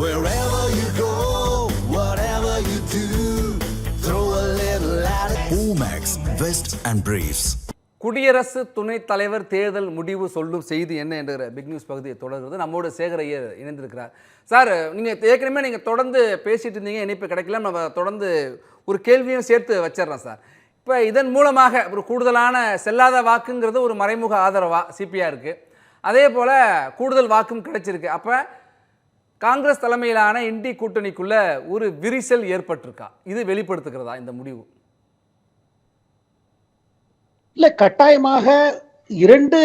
Wherever you go, whatever you do, throw a little at it. Omax, Vest and Briefs. குடியரசு துணைத் தலைவர் தேர்தல் முடிவு சொல்லும் செய்தி என்ன என்கிற பிக் நியூஸ் பகுதியை தொடர்கிறது. நம்மோடு சேகர் ஐயர் இணைந்திருக்கிறார். சார் நீங்கள் ஏற்கனவே நீங்கள் தொடர்ந்து பேசிட்டு இருந்தீங்க இணைப்பு கிடைக்கல. நம்ம தொடர்ந்து ஒரு கேள்வியும் சேர்த்து வச்சிடுறோம் சார். இப்போ இதன் மூலமாக ஒரு கூடுதலான செல்லாத வாக்குங்கிறது ஒரு மறைமுக ஆதரவா? சிபிஆருக்கு அதே போல் கூடுதல் வாக்கும் கிடைச்சிருக்கு. அப்போ காங்கிரஸ் தலைமையிலான இண்டி கூட்டணிக்குள்ள ஒரு விரிசல் ஏற்பட்டிருக்கா? இது வெளிப்படுத்துகிறதா இந்த முடிவு? இல்ல கட்டாயமாக இரண்டு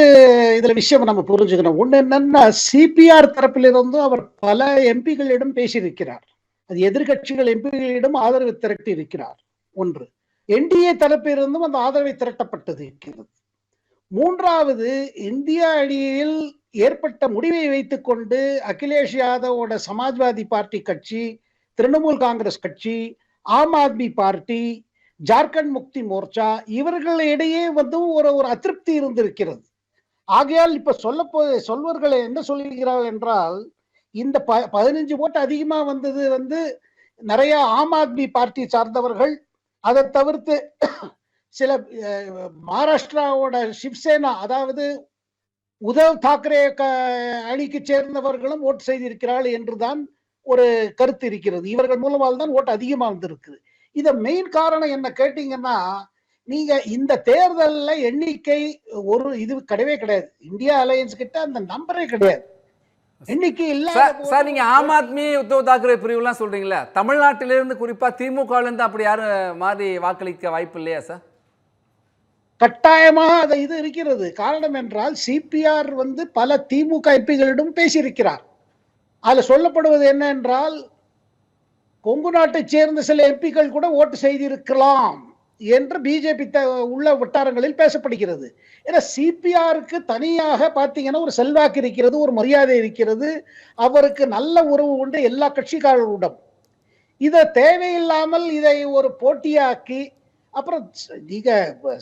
இதுல விஷயம் நம்ம புரிஞ்சுக்கணும். ஒண்ணு என்னன்னா சிபிஆர் தரப்பிலிருந்து அவர் பல எம்பிகளிடம் பேசியிருக்கிறார். அது எதிர்கட்சிகள் எம்பிகளிடம் ஆதரவு திரட்டி இருக்கிறார். ஒன்று என்டிஏ தரப்பிலிருந்தும் அந்த ஆதரவை திரட்டப்பட்டது இருக்கிறது. மூன்றாவது இந்திய அணியில் ஏற்பட்ட முடிவை வைத்துக்கொண்டு அகிலேஷ் யாதவோட சமாஜ்வாதி பார்ட்டி கட்சி திரிணாமுல் காங்கிரஸ் கட்சி ஆம் ஆத்மி பார்ட்டி ஜார்க்கண்ட் முக்தி மோர்ச்சா இவர்களிடையே வந்து ஒரு ஒரு அதிருப்தி இருந்திருக்கிறது ஆகையால் இப்ப சொல்ல போ சொல்வர்கள் என்ன சொல்லுகிறார்கள் என்றால் இந்த ப பதினஞ்சு ஓட்டு அதிகமா வந்தது வந்து நிறைய ஆம் ஆத்மி பார்ட்டி சார்ந்தவர்கள் அதை தவிர்த்து சில மகாராஷ்டிராவோட சிவசேனா அதாவது உத்தவ் தாக்கரே அணிக்கு சேர்ந்தவர்களும் ஓட்டு செய்திருக்கிறார்கள் என்றுதான் ஒரு கருத்து இருக்கிறது. இவர்கள் மூலமாக தான் ஓட்டு அதிகமா வந்திருக்குது இத மெயின் காரணம் என்ன கேட்டீங்கன்னா நீங்க இந்த தேர்தல்ல எண்ணிக்கை ஒரு இது கிடையவே கிடையாது. இந்தியா அலையன்ஸ் கிட்ட அந்த நம்பரே கிடையாது. எண்ணிக்கை இல்லாத சார் நீங்க ஆம் ஆத்மி உத்தவ் தாக்கரே பிரிவுலாம் சொல்றீங்களா தமிழ்நாட்டிலிருந்து குறிப்பா திமுக இருந்து அப்படி யாரும் மாறி வாக்களிக்க வாய்ப்பு இல்லையா சார்? கட்டாயமாக அதை இது இருக்கிறது. காரணம் என்றால் சிபிஆர் வந்து பல திமுக எம்பிகளிடம் பேசியிருக்கிறார். அதில் சொல்லப்படுவது என்ன என்றால் கொங்கு நாட்டைச் சேர்ந்த சில எம்பிக்கள் கூட ஓட்டு செய்திருக்கலாம் என்று பிஜேபி உள்ள வட்டாரங்களில் பேசப்படுகிறது. ஏன்னா சிபிஆருக்கு தனியாக பார்த்தீங்கன்னா ஒரு செல்வாக்கு இருக்கிறது ஒரு மரியாதை இருக்கிறது. அவருக்கு நல்ல உறவு உண்டு எல்லா கட்சிக்காரர்களிடம் இதை தேவையில்லாமல் இதை ஒரு போட்டியாக்கி அப்புறம் நீங்க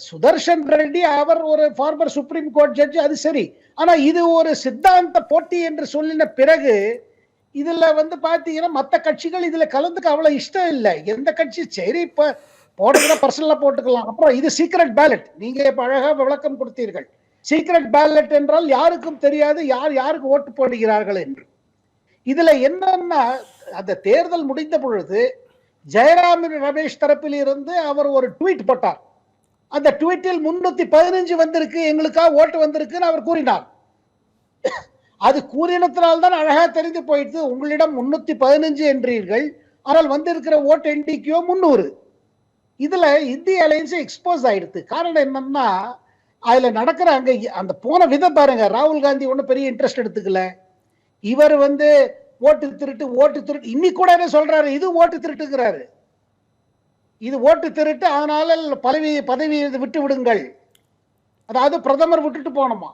சுதர்ஷன் ரெட்டி அவர் ஒரு ஃபார்மர் சுப்ரீம் கோர்ட் ஜட்ஜ் அது சரி. ஆனா இது ஒரு சித்தாந்த போட்டி என்று சொல்லின பிறகு இதுல வந்து பாத்தீங்கன்னா மற்ற கட்சிகள் இதுல கலந்துக்க அவ்வளவு இஷ்டம் இல்லை. எந்த கட்சி சரி இப்ப போடுறத பர்சனலா போட்டுக்கலாம். அப்புறம் இது சீக்ரெட் பேலட் நீங்க இப்ப அழகா விளக்கம் கொடுத்தீர்கள். சீக்ரெட் பேலட் என்றால் யாருக்கும் தெரியாது யார் யாருக்கு ஓட்டு போடுகிறார்கள் என்று. இதுல என்னன்னா அந்த தேர்தல் முடிந்த பொழுது ஜெயராம் ரமேஷ் தரப்பில் இருந்து அவர் ஒரு ட்வீட் போட்டார். அந்த ட்வீட்டில் முன்னூத்தி பதினஞ்சு வந்திருக்கு எங்களுக்காக ஓட்டு வந்திருக்குன்னு அவர் கூறினார். அது கூறினத்தினால்தான் அழகா தெரிந்து போயிடுது உங்களிடம் முன்னூத்தி பதினஞ்சு என்றீர்கள் ஆனால் வந்திருக்கிற ஓட்டு எண்ணிக்கையோ முன்னூறு. இதுல இந்திய அலையன்ஸ் எக்ஸ்போஸ் ஆயிடுது. காரணம் என்னன்னா அதுல நடக்கிற அங்க அந்த போன விதம் பாருங்க ராகுல் காந்தி ஒன்றும் பெரிய இன்ட்ரெஸ்ட் எடுத்துக்கல. இவர் வந்து ஓட்டு திருட்டு ஓட்டு திருட்டு. இன்னைக்கு கூட என்ன சொல்றாரு? இது ஓட்டு திருட்டுங்கிறாரு. இது ஓட்டு திருட்டு அதனால பதவி பதவி விட்டு விடுங்கள். அதாவது பிரதமர் விட்டுட்டு போனோமா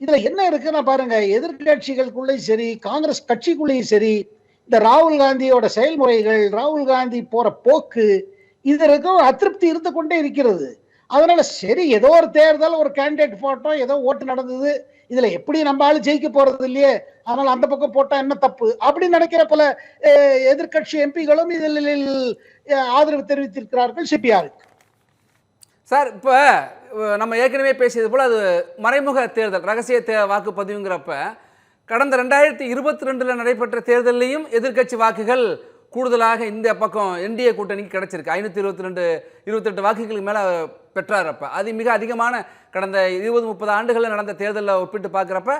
இதுல என்ன இருக்குன்னா பாருங்க எதிர்கட்சிகளுக்குள்ளேயும் சரி காங்கிரஸ் கட்சிக்குள்ளேயும் சரி இந்த ராகுல் காந்தியோட செயல்முறைகள் ராகுல் காந்தி போற போக்கு இதற்கு அதிருப்தி இருந்து கொண்டே இருக்கிறது. அதனால சரி ஏதோ ஒரு தேர்தல் ஒரு கேண்டிடேட் போட்டோம் ஏதோ ஓட்டு நடந்தது இதுல எப்படி நம்ம ஆளு ஜெயிக்க போறது இல்லையே? அதனால அந்த பக்கம் போட்டா என்ன தப்பு? அப்படி நினைக்கிற பல எதிர்கட்சி எதிர்க்கட்சி எம்பிகளும் இதில் ஆதரவு தெரிவித்திருக்கிறார்கள் சிபிஆருக்கு சார் இப்போ நம்ம ஏற்கனவே பேசியது போல் அது மறைமுக தேர்தல் ரகசிய தே வாக்குப்பதிவுங்கிறப்ப கடந்த ரெண்டாயிரத்தி இருபத்தி ரெண்டில் நடைபெற்ற தேர்தலையும் எதிர்க்கட்சி வாக்குகள் கூடுதலாக இந்த பக்கம் என்டிஏ கூட்டணிக்கு கிடைச்சிருக்கு. ஐநூற்றி இருபத்தி ரெண்டு இருபத்தெட்டு வாக்குகளுக்கு மேலே பெற்றார் அப்போ அது மிக அதிகமான கடந்த இருபது முப்பது ஆண்டுகளில் நடந்த தேர்தலில் ஒப்பிட்டு பார்க்குறப்ப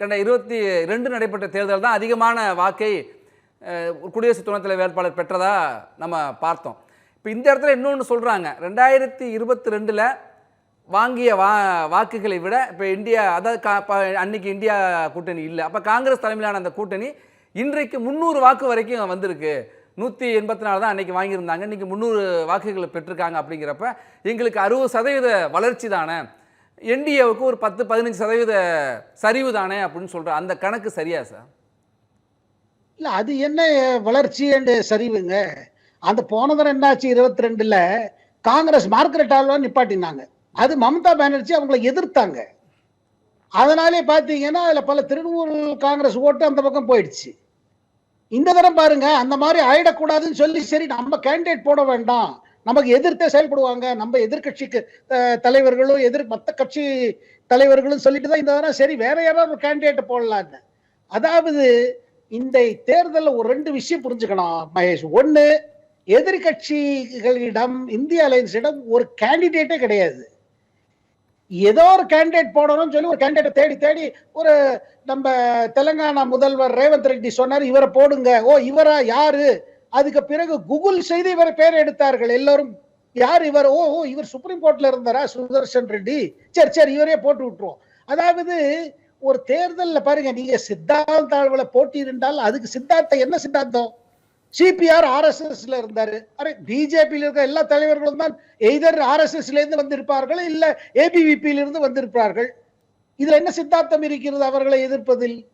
கடந்த இருபத்தி ரெண்டு நடைபெற்ற தேர்தல் தான் அதிகமான வாக்கை குடியரசு துணைத் தலைவர் வேட்பாளர் பெற்றதாக நம்ம பார்த்தோம். இப்போ இந்த இடத்துல இன்னொன்று சொல்கிறாங்க ரெண்டாயிரத்தி இருபத்தி ரெண்டில் வாங்கிய வா வாக்குகளை விட இப்போ இந்தியா அதாவது கா ப- அன்னைக்கு இந்தியா கூட்டணி இல்லை. அப்போ காங்கிரஸ் தலைமையிலான அந்த கூட்டணி இன்றைக்கு முந்நூறு வாக்கு வரைக்கும் வந்திருக்கு. நூற்றி எண்பத்தி நாலு தான் அன்றைக்கி வாங்கியிருந்தாங்க. இன்றைக்கி முந்நூறு வாக்குகளை பெற்றிருக்காங்க அப்படிங்கிறப்ப எங்களுக்கு அறுபது சதவீத வளர்ச்சி தானே? என்டிஏவுக்கு ஒரு பத்து பதினஞ்சு சதவீத சரிவு தானே அப்படின்னு சொல்கிற அந்த கணக்கு சரியா சார்? இல்லை அது என்ன வளர்ச்சி என்று சரிவுங்க? அந்த போன தடவை என்னாச்சு இருபத்தி ரெண்டில் காங்கிரஸ் மார்க்கரெட் ஆல்வா நிப்பாட்டினாங்க. அது மம்தா பானர்ஜி அவங்கள எதிர்த்தாங்க. அதனாலே பார்த்தீங்கன்னா அதில் பல திருநூறு காங்கிரஸ் ஓட்டு அந்த பக்கம் போயிடுச்சு. இந்த தரம் பாருங்க அந்த மாதிரி ஆயிடக்கூடாதுன்னு சொல்லி சரி நம்ம கேண்டிடேட் போட வேண்டாம். நமக்கு எதிர்த்தே செயல்படுவாங்க. நம்ம எதிர்க்கட்சிக்கு தலைவர்களும் எதிர் மற்ற கட்சி தலைவர்களும் சொல்லிட்டு தான் இந்த தரம் சரி வேற யாராவது ஒரு கேண்டிடேட் போடலான்னு. அதாவது இந்த தேர்தலில் ஒரு ரெண்டு விஷயம் புரிஞ்சுக்கணும் மகேஷ். ஒன்று எதிர்கட்சிகளிடம் இந்திய அலையன்ஸிடம் ஒரு கேண்டிடேட்டே கிடையாது. ஏதோ ஒரு கேண்டிடேட் போடணும்னு சொல்லி ஒரு கேண்டிடேட் தேடி தேடி ஒரு நம்ம தெலுங்கானா முதல்வர் ரேவந்த் ரெட்டி சொன்னார் இவரை போடுங்க. ஓ இவரா யாரு? அதுக்கு பிறகு கூகுள் செய்து இவர் பேர் எடுத்தார்கள் எல்லாரும். யார் இவர்? ஓ ஓ இவர் சுப்ரீம் கோர்ட்ல இருந்தாரா? சுதர்ஷன் ரெட்டி. சரி சரி இவரே போட்டு விட்டுருவோம். அதாவது ஒரு தேர்தலில் பாருங்க நீங்க சித்தாந்த தாழ்வுல போட்டியிருந்தால் அதுக்கு சித்தாந்தம் என்ன சித்தாந்தம் சிபிஆர் ஆர்எஸ்எஸ்ல இருந்தாரு. அரே பிஜேபியில் இருக்கிற எல்லா தலைவர்களும் தான் எய்தர் ஆர்எஸ்எஸ்ல இருந்து வந்திருப்பார்கள் இல்ல ஏபிவிபியில இருந்து வந்திருப்பார்கள். இதுல என்ன சித்தாந்தம் இருக்கிறது அவர்களை எதிர்ப்பதில்?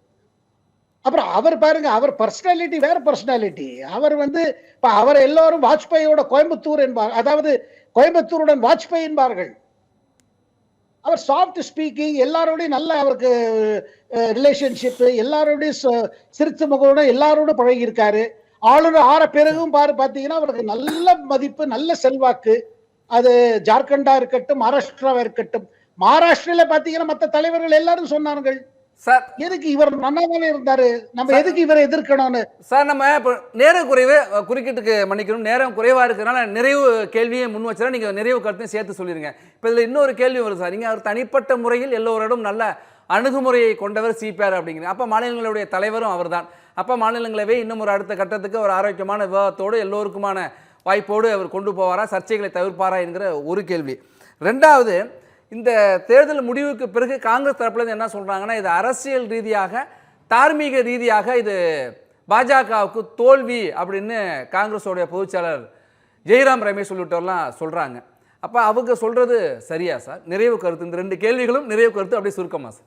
அப்புறம் அவர் பாருங்க அவர் பர்சனாலிட்டி வேற பர்சனாலிட்டி அவர் வந்து இப்போ அவர் எல்லாரும் வாஜ்பாயோட கோயம்புத்தூர் என்பார் அதாவது கோயம்புத்தூருடன் வாஜ்பாய் என்பார்கள். அவர் சாஃப்ட் ஸ்பீக்கிங் எல்லாரோடையும் நல்ல அவருக்கு ரிலேஷன்ஷிப்பு எல்லாரோடையும் ச- முகோட எல்லாரோடும் பழகியிருக்காரு. ஆளுநர் ஆற பிறகும் பாரு பாத்தீங்கன்னா அவருக்கு நல்ல மதிப்பு நல்ல செல்வாக்கு. அது ஜார்க்கண்டா இருக்கட்டும் மகாராஷ்டிராவா இருக்கட்டும். மகாராஷ்டிரால பாத்தீங்கன்னா மத்த தலைவர்கள் எல்லாரும் சொன்னார்கள். சார். எதுக்கு இவர் நன்னாவே இருந்தாரு? நம்ம எதுக்கு இவரை எதிர்க்கணும்னு? சார் நம்ம இப்போ நேரம் குறைவு குறுக்கீட்டுக்கு மன்னிக்கணும். நேரம் குறைவாக இருக்கிறனால நிறைவு கேள்வியை முன் வச்சுனா நீங்கள் நிறைவு கருத்தையும் சேர்த்து சொல்லிடுங்க இப்போ இதில் இன்னொரு கேள்வி வருது சார். நீங்கள் அவர் தனிப்பட்ட முறையில் எல்லோரிடம் நல்ல அணுகுமுறையை கொண்டவர் சிபிஆர் அப்படிங்கிறீங்க. அப்போ மாநிலங்களுடைய தலைவரும் அவர்தான். அப்போ மாநிலங்களவை இன்னும் ஒரு அடுத்த கட்டத்துக்கு ஒரு ஆரோக்கியமான விவாதத்தோடு எல்லோருக்குமான வாய்ப்போடு அவர் கொண்டு போவாரா சர்ச்சைகளை தவிர்ப்பாரா என்கிற ஒரு கேள்வி. ரெண்டாவது இந்த தேர்தல் முடிவுக்கு பிறகு காங்கிரஸ் தரப்புலேருந்து என்ன சொல்கிறாங்கன்னா இது அரசியல் ரீதியாக தார்மீக ரீதியாக இது பாஜகவுக்கு தோல்வி அப்படின்னு காங்கிரஸோடைய பொதுச்செயலர் ஜெயராம் ரமேஷ் உள்ளிட்டவர்லாம் சொல்கிறாங்க அப்போ அவங்க சொல்கிறது சரியா சார்? நிறைவு கருத்து. இந்த ரெண்டு கேள்விகளும் நிறைவு கருத்து அப்படியே சுருக்கமா சார்.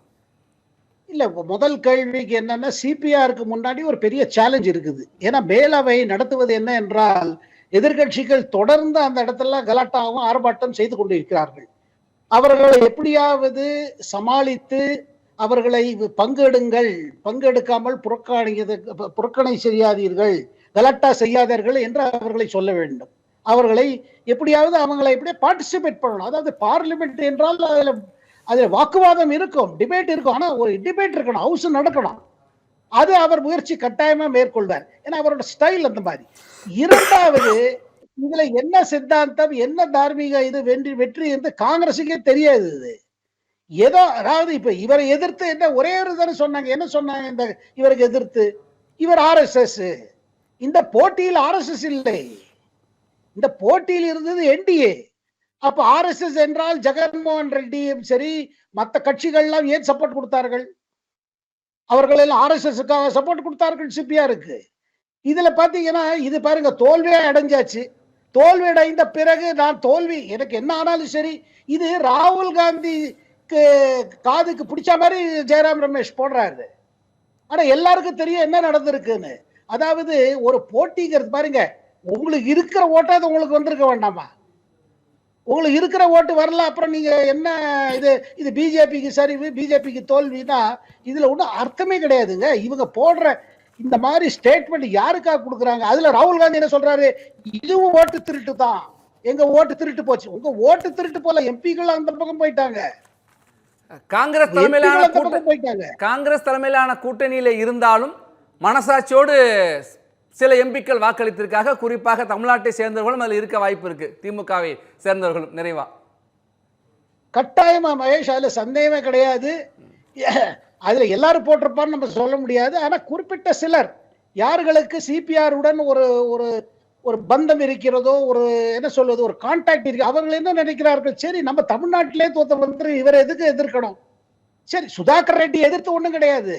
இல்ல முதல் கேள்விக்கு என்னன்னா சிபிஆருக்கு முன்னாடி ஒரு பெரிய சேலஞ்ச் இருக்குது. ஏன்னா மேலவை நடத்துவது என்ன என்றால் எதிர்கட்சிகள் தொடர்ந்து அந்த இடத்துல கலாட்டாவும் ஆர்ப்பாட்டம் செய்து கொண்டிருக்கிறார்கள். அவர்களை எப்படியாவது சமாளித்து அவர்களை பங்கெடுங்கள். பங்கெடுக்காமல் புறக்கணியது புறக்கணை செய்யாதீர்கள். கலாட்டா செய்யாதீர்கள் என்று அவர்களை சொல்ல வேண்டும். அவர்களை எப்படியாவது அவங்களை எப்படியே பார்ட்டிசிபேட் பண்ணணும். அதாவது பார்லிமெண்ட் என்றால் அதில் அதுல வாக்குவாதம் இருக்கும் டிபேட் இருக்கும். ஆனா ஒரு டிபேட் இருக்கணும் ஹவுஸ் நடக்கணும். அது அவர் முயற்சி கட்டாயமா மேற்கொள்வார். ஏன்னா அவரோட ஸ்டைல் அந்த மாதிரி. இரண்டாவது இதுல என்ன சித்தாந்தம் என்ன தார்மீக இது வெற்றி வெற்றி என்று காங்கிரஸுக்கே தெரியாது இது. ஏதோ அதாவது இப்ப இவரை எதிர்த்து என்ன ஒரே ஒரு தானே சொன்னாங்க என்ன சொன்னாங்க இந்த இவருக்கு எதிர்த்து? இவர் ஆர்எஸ்எஸ் இந்த போட்டியில் ஆர்எஸ்எஸ் இல்லை. இந்த போட்டியில் இருந்தது என்டிஏ அப்ப ஆர்எஸ்எஸ் என்றால் ஜெகன்மோகன் ரெட்டியும் சரி மற்ற கட்சிகள்லாம் ஏன் சப்போர்ட் கொடுத்தார்கள்? அவர்கள் எல்லாம் எஸ்க்காக சப்போர்ட் கொடுத்தார்கள் சிபிஆருக்கு. இதுல பாத்தீங்கன்னா இது பாருங்க தோல்வியே அடைஞ்சாச்சு. தோல்வி அடைந்த பிறகு நான் தோல்வி எனக்கு என்ன ஆனாலும் சரி இது ராகுல் காந்திக்கு காதுக்கு பிடிச்ச மாதிரி ஜெயராம் ரமேஷ் போடுறாரு. ஆனா எல்லாருக்கும் தெரியும் என்ன நடந்திருக்குன்னு. அதாவது ஒரு போட்டிங்கிறது பாருங்க உங்களுக்கு இருக்கிற ஓட்டாது உங்களுக்கு வந்திருக்க வேண்டாமா? உங்களுக்கு இருக்கிற ஓட்டு வரல அப்புறம் நீங்க என்ன இது? இது பிஜேபிக்கு சரிவு பிஜேபிக்கு தோல்வினா இதுல ஒன்றும் அர்த்தமே கிடையாதுங்க. இவங்க போடுற இந்த மாதிரி ஸ்டேட்மெண்ட் யாருக்காக கொடுக்குறாங்க? அதுல ராகுல் காந்தி என்ன சொல்றாரு? இதுவும் ஓட்டு திருட்டு தான். எங்க ஓட்டு திருட்டு போச்சு. உங்க ஓட்டு திருட்டு போல எம்பிக்கள் அந்த பக்கம் போயிட்டாங்க. காங்கிரஸ் தலைமையிலான காங்கிரஸ் தலைமையிலான கூட்டணியில் இருந்தாலும் மனசாட்சியோடு சில எம்பிக்கள் வாக்களித்திருக்காக குறிப்பாக தமிழ்நாட்டை சேர்ந்தவர்களும் அதில் இருக்க வாய்ப்பு இருக்கு. திமுகவை சேர்ந்தவர்களும் நிறைவா? கட்டாயமா மகேஷ் அதுல சந்தேகமே கிடையாது. அதுல எல்லாரும் போட்டிருப்பான்னு நம்ம சொல்ல முடியாது. ஆனா குறிப்பிட்ட சிலர் யார்களுக்கு சிபிஆர் உடன் ஒரு ஒரு ஒரு பந்தம் இருக்கிறதோ ஒரு என்ன சொல்வது ஒரு கான்டாக்ட் இருக்கு அவர்கள் என்ன நினைக்கிறார்கள்? சரி நம்ம தமிழ்நாட்டிலே தோத்த வந்து இவரை எதுக்கு எதிர்க்கணும்? சரி சுதாகர் ரெட்டி எதிர்த்து ஒன்றும் கிடையாது.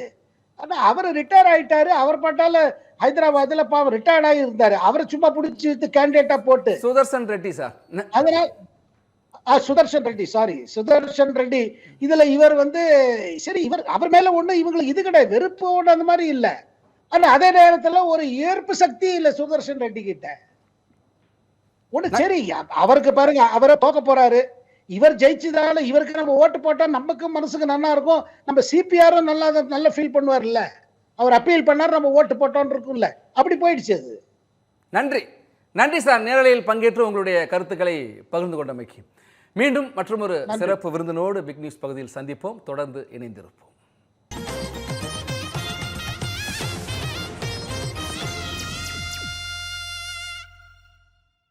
ஆனா அவர் ரிட்டையர் ஆயிட்டாரு. அவர் பட்டால ஹைதராபாத்ல பாவம் ரிட்டையர்ட் ஆகி இருந்தாரு. அவரை சும்மா பிடிச்சி கேண்டிடேட்டா போட்டு. சுதர்சன் ரெட்டி சார். அதனால் சுதர்ஷன் ரெட்டி சாரி சுதர்ஷன் ரெட்டி. இதுல இவர் வந்து சரி இவர் அவர் மேல ஒண்ணு இவங்களுக்கு இது கிடையாது. வெறுப்பு ஒண்ணு அந்த மாதிரி இல்ல. ஆனா அதே நேரத்துல ஒரு ஈர்ப்பு சக்தி இல்ல சுதர்ஷன் ரெட்டி கிட்ட. ஒண்ணு சரி அவருக்கு பாருங்க அவரை தோக்க போறாரு. இவர் ஜெயிச்சதால இவருக்கு நம்ம ஓட்டு போட்டா நமக்கும் மனசுக்கு நல்லா இருக்கும். நம்ம சிபிஆரும் நல்லா நல்லா ஃபீல் பண்ணுவார்ல. அவர் அப்பீல் பண்ணார் நம்ம ஓட்டு போட்டோம்னு இருக்கும்ல. அப்படி போயிடுச்சு அது. நன்றி. நன்றி சார். நேரலையில் பங்கேற்று உங்களுடைய கருத்துக்களை பகிர்ந்து கொண்டமைக்கு. மீண்டும் மற்றொரு சிறப்பு விருந்தினோடு பிக் நியூஸ் பகுதியில் சந்திப்போம். தொடர்ந்து இணைந்திருப்போம்.